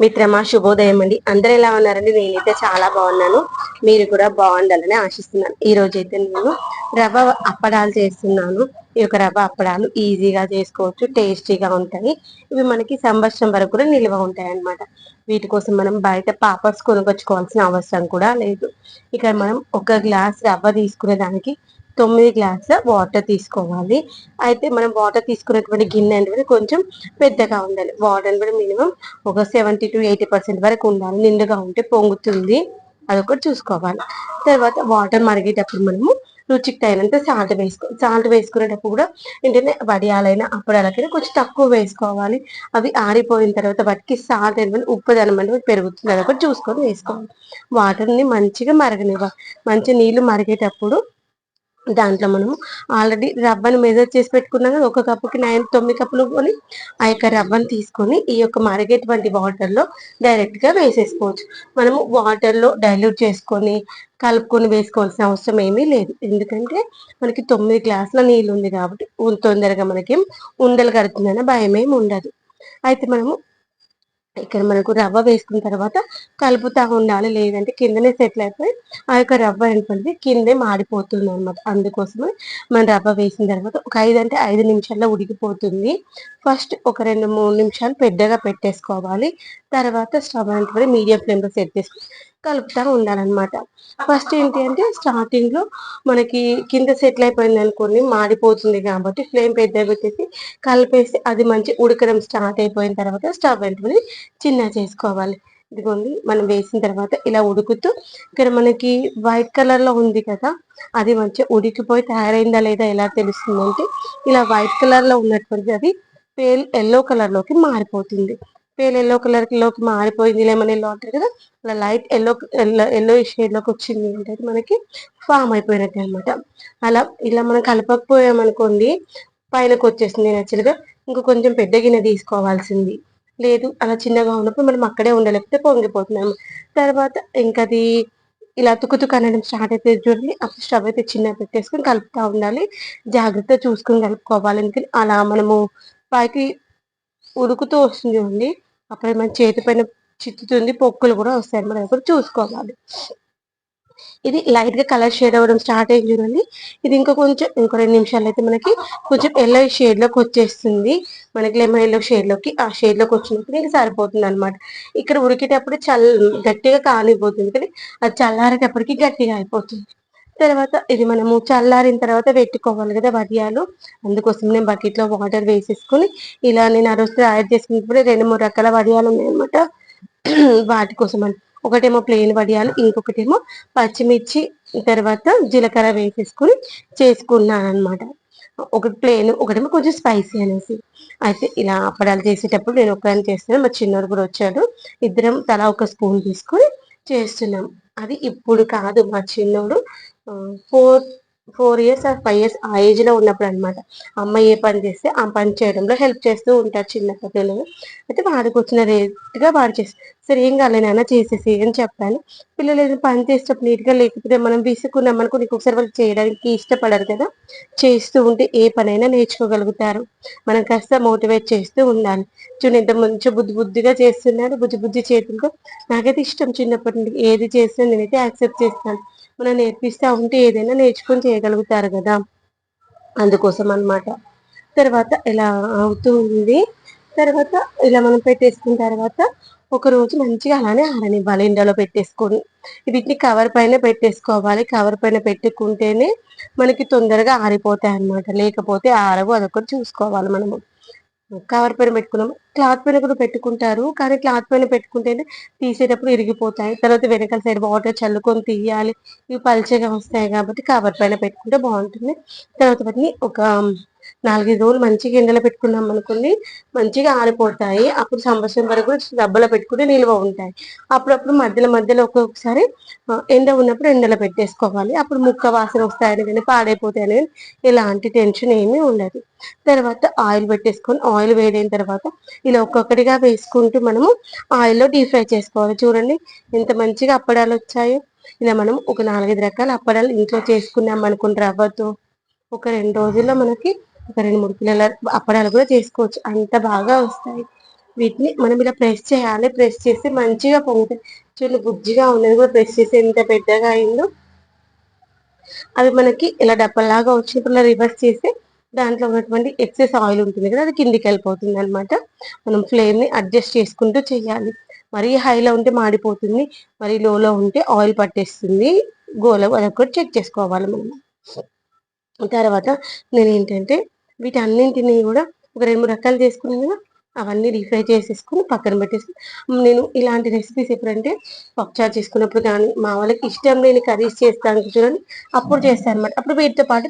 మిత్రమా శుభోదయం అండి. అందరు ఎలా ఉన్నారండి? నేనైతే చాలా బాగున్నాను. మీరు కూడా బాగుండాలని ఆశిస్తున్నాను. ఈ రోజు అయితే నేను రవ్వ అప్పడాలు చేస్తున్నాను. ఈ యొక్క రవ్వ అప్పడాలు ఈజీగా చేసుకోవచ్చు టేస్టీగా ఉంటాయి. ఇవి మనకి సంవత్సరం వరకు కూడా నిల్వ ఉంటాయి అన్నమాట వీటి కోసం మనం బయట పాపర్స్ కొనుకొచ్చుకోవాల్సిన అవసరం కూడా లేదు. ఇక్కడ మనం ఒక గ్లాస్ రవ్వ తీసుకునే దానికి తొమ్మిది గ్లాసుల వాటర్ తీసుకోవాలి. అయితే మనం వాటర్ తీసుకునేటువంటి గిన్నె అనేది కొంచెం పెద్దగా ఉండాలి. వాటర్ కూడా మినిమం ఒక సెవెంటీ టు ఎయిటీ పర్సెంట్ వరకు ఉండాలి. నిండుగా ఉంటే పొంగుతుంది. అదొకటి చూసుకోవాలి. తర్వాత వాటర్ మరిగేటప్పుడు మనము రుచికి తగినంత సాల్ట్ వేసుకో సాల్ట్ వేసుకునేటప్పుడు కూడా ఏంటంటే వడియాలైనా అప్పడాలకైనా కొంచెం తక్కువ వేసుకోవాలి. అవి ఆరిపోయిన తర్వాత వాటికి సాల్ట్ అనేది ఉప్పుదనం అనేది పెరుగుతుంది. అదొకటి చూసుకొని వేసుకోవాలి. వాటర్ని మంచిగా మరగనివ్వాలి. మంచి నీళ్ళు మరిగేటప్పుడు దాంట్లో మనము ఆల్రెడీ రవ్వను మెజర్ చేసి పెట్టుకున్నాం కదా ఒక కప్పుకి నైన్ తొమ్మిది కప్పులు కొని ఆ యొక్క రవ్వను తీసుకొని ఈ యొక్క మరిగేటువంటి వాటర్లో డైరెక్ట్గా వేసేసుకోవచ్చు. మనము వాటర్లో డైల్యూట్ చేసుకొని కలుపుకొని వేసుకోవాల్సిన అవసరం ఏమీ లేదు. ఎందుకంటే మనకి తొమ్మిది గ్లాసుల నీళ్ళు ఉంది కాబట్టి తొందరగా మనకి ఉండలు కడుతుందనే భయం ఏమి ఉండదు. అయితే మనము ఇక్కడ మనకు రవ్వ వేసుకున్న తర్వాత కలుపుతా ఉండాలి లేదంటే కిందనే సెటిల్ అయిపోయి ఆ యొక్క రవ్వ ఏంటంటే కిందే మాడిపోతుంది అనమాట అందుకోసమే మనం రవ్వ వేసిన తర్వాత ఒక ఐదు అంటే ఐదు నిమిషాల్లో ఉడికిపోతుంది. ఫస్ట్ ఒక రెండు మూడు నిమిషాలు పెద్దగా పెట్టేసుకోవాలి. తర్వాత స్టవ్ అంటే మీడియం ఫ్లేమ్లో సెట్ చేసుకుని కలుపుతా ఉండాలన్నమాట. ఫస్ట్ ఏంటి అంటే స్టార్టింగ్లో మనకి కింద సెటిల్ అయిపోయింది అనుకోండి మాడిపోతుంది కాబట్టి ఫ్లేమ్ పెద్ద పెట్టేసి కలిపేసి అది మంచి ఉడకడం స్టార్ట్ అయిపోయిన తర్వాత స్టవ్ వెంటనే చిన్న చేసుకోవాలి. ఇదిగోండి మనం వేసిన తర్వాత ఇలా ఉడుకుతూ ఇక్కడ మనకి వైట్ కలర్లో ఉంది కదా అది మంచిగా ఉడికిపోయి తయారైందా లేదా ఎలా తెలుస్తుందంటే ఇలా వైట్ కలర్లో అది పేల్ ఎల్లో కలర్లోకి మారిపోతుంది. పేల్ ఎల్లో కలర్లోకి మారిపోయింది లెమన్ ఎల్లో అంటారు కదా. అలా లైట్ ఎల్లో ఎల్లో షేడ్లోకి వచ్చింది అంటే మనకి ఫామ్ అయిపోయినట్టు అనమాట అలా ఇలా మనం కలపకపోయామనుకోండి పైనకు వచ్చేసింది నచ్చలుగా ఇంకా కొంచెం పెద్ద గిన్నె తీసుకోవాల్సింది. లేదు అలా చిన్నగా ఉన్నప్పుడు మనం అక్కడే ఉండలేకపోతే పొంగిపోతున్నాము. తర్వాత ఇంకా అది ఇలా తుకుతుకు అనడం స్టార్ట్ అయితే చూడండి. అప్పుడు స్టవ్ అయితే చిన్న పెట్టేసుకొని కలుపుతూ ఉండాలి. జాగ్రత్త చూసుకొని కలుపుకోవాలి. ఎందుకని అలా మనము పైకి ఉడుకుతూ వస్తుంది చూడండి. అప్పుడు మన చేతి పైన చిత్తుతుంది పొక్కులు కూడా వస్తాయి మనం ఎప్పుడు చూసుకోవాలి. ఇది లైట్గా కలర్ షేడ్ అవ్వడం స్టార్ట్ అయింది చూడండి. ఇది ఇంకా కొంచెం ఇంకో రెండు నిమిషాలు అయితే మనకి కొంచెం ఎల్లో షేడ్లోకి వచ్చేస్తుంది. మనకి లెమన్ ఎల్లో షేడ్లోకి ఆ షేడ్లోకి వచ్చినప్పుడు ఇంకా సరిపోతుంది అనమాట ఇక్కడ ఉరికేటప్పుడు చల్ గట్టిగా కాలిపోతుంది కానీ అది చల్లారేటప్పటికి గట్టిగా అయిపోతుంది. తర్వాత ఇది మనము చల్లారిన తర్వాత పెట్టుకోవాలి కదా వడియాలు. అందుకోసం నేను బకెట్లో వాటర్ వేసేసుకుని ఇలా నేను ఆ రోజు తయారు చేసుకున్నప్పుడు రెండు మూడు రకాల వడియాలు ఉన్నాయన్నమాట. వాటి కోసం అని ఒకటేమో ప్లెయిన్ వడియాలు ఇంకొకటేమో పచ్చిమిర్చి తర్వాత జీలకర్ర వేసేసుకుని చేసుకున్నాను అనమాట ఒకటి ప్లేన్ ఒకటేమో కొంచెం స్పైసీ అనేసి. అయితే ఇలా అప్పడాలు చేసేటప్పుడు నేను ఒకదాన్ని చేస్తున్నాను మా చిన్నోడు కూడా వచ్చాడు. ఇద్దరం తలా ఒక స్పూన్ తీసుకొని చేస్తున్నాం. అది ఇప్పుడు కాదు మా చిన్నోడు. ఫోర్ ఫోర్ ఇయర్స్ ఆ ఫైవ్ ఇయర్స్ ఆ ఏజ్లో ఉన్నప్పుడు అనమాట అమ్మ ఏ పని చేస్తే ఆ పని చేయడంలో హెల్ప్ చేస్తూ ఉంటారు చిన్న పిల్లలు. అయితే వాడికి వచ్చిన రేట్గా వాడు చేస్తారు సరే ఏం కాలే నాన్న చేసేసి అని చెప్పాను పిల్లలు ఏదైనా పని చేసేటప్పుడు నీట్గా లేకపోతే మనం విసుకున్నాం అనుకో నీకు ఒకసారి వాళ్ళు చేయడానికి ఇష్టపడరు కదా. చేస్తూ ఉంటే ఏ పనైనా నేర్చుకోగలుగుతారు. మనం కాస్త మోటివేట్ చేస్తూ ఉండాలి. చూడండి ఎంత మంచి బుద్ధి బుద్ధిగా చేస్తున్నారు బుద్ధి బుద్ధి చేతులతో నాకైతే ఇష్టం చిన్నప్పటి నుండి ఏది చేసినా నేనైతే యాక్సెప్ట్ చేస్తాను. మనం నేర్పిస్తూ ఉంటే ఏదైనా నేర్చుకొని చేయగలుగుతారు కదా. అందుకోసం అనమాట తర్వాత ఇలా అవుతూ ఉంది. తర్వాత ఇలా మనం పెట్టేసుకున్న తర్వాత ఒక రోజు మంచిగా అలానే ఆరనివ్వాలి. ఎండలో పెట్టేసుకొని వీటిని కవర్ పైన పెట్టేసుకోవాలి. కవర్ పైన పెట్టుకుంటేనే మనకి తొందరగా ఆరిపోతాయి అన్నమాట. లేకపోతే ఆరవు అదొకటి చూసుకోవాలి మనము. కవర్ పైన పెట్టుకున్నాం క్లాత్ పైన కూడా పెట్టుకుంటారు. కానీ క్లాత్ పైన పెట్టుకుంటేనే తీసేటప్పుడు ఇరిగిపోతాయి. తర్వాత వెనకాల సైడ్ వాటర్ చల్లుకొని తీయాలి. ఇవి పల్చగా వస్తాయి కాబట్టి కవర్ పైన పెట్టుకుంటే బాగుంటుంది. తర్వాత వాటిని ఒక నాలుగైదు రోజులు మంచిగా ఎండలో పెట్టుకున్నాం అనుకోండి మంచిగా ఆరిపోతాయి. అప్పుడు సంవత్సరం వరకు డబ్బలో పెట్టుకుంటే నిల్వ ఉంటాయి. అప్పుడప్పుడు మధ్యలో మధ్యలో ఒక్కొక్కసారి ఎండ ఉన్నప్పుడు ఎండలో పెట్టేసుకోవాలి. అప్పుడు ముక్క వాసన వస్తాయని కానీ పాడైపోతాయని కానీ ఎలాంటి టెన్షన్ ఏమీ ఉండదు. తర్వాత ఆయిల్ పెట్టేసుకొని ఆయిల్ వేడైన తర్వాత ఇలా ఒక్కొక్కటిగా వేసుకుంటూ మనము ఆయిల్లో డీప్ ఫ్రై చేసుకోవాలి. చూడండి ఎంత మంచిగా అప్పడాలు వచ్చాయో. ఇలా మనం ఒక నాలుగైదు రకాల అప్పడాలు ఇంట్లో చేసుకున్నాం అనుకుంటే రవ్వతో ఒక రెండు రోజుల్లో మనకి ఒక రెండు మూడు కిలోల అప్పడాలు కూడా చేసుకోవచ్చు. అంత బాగా వస్తాయి. వీటిని మనం ఇలా ప్రెస్ చేయాలి. ప్రెస్ చేస్తే మంచిగా పొంగుతాయి. చూడండి బుజ్జిగా ఉన్నది కూడా ప్రెస్ చేసి ఎంత పెద్దగా అయిందో. అవి మనకి ఇలా డబ్బల్లాగా వచ్చినప్పుడు ఇలా రివర్స్ చేస్తే దాంట్లో ఉన్నటువంటి ఎక్సెస్ ఆయిల్ ఉంటుంది కదా అది కిందికి వెళ్ళిపోతుంది అనమాట మనం ఫ్లేమ్ని అడ్జస్ట్ చేసుకుంటూ చేయాలి. మరీ హైలో ఉంటే మాడిపోతుంది. మరీ లోలో ఉంటే ఆయిల్ పట్టేస్తుంది. గోల అదొకటి చెక్ చేసుకోవాలి మనం. తర్వాత నేను ఏంటంటే వీటన్నింటినీ కూడా ఒక రెండు మూడు రకాలు చేసుకున్నాను కదా అవన్నీ రీఫ్రై చేసేసుకుని పక్కన పెట్టేసి నేను ఇలాంటి రెసిపీస్ ఎప్పుడంటే పప్పుచారు చేసుకున్నప్పుడు కానీ మా వాళ్ళకి ఇష్టం లేని కర్రీస్ చేస్తాను చూడండి అప్పుడు చేస్తాను అనమాట అప్పుడు వీటితో పాటు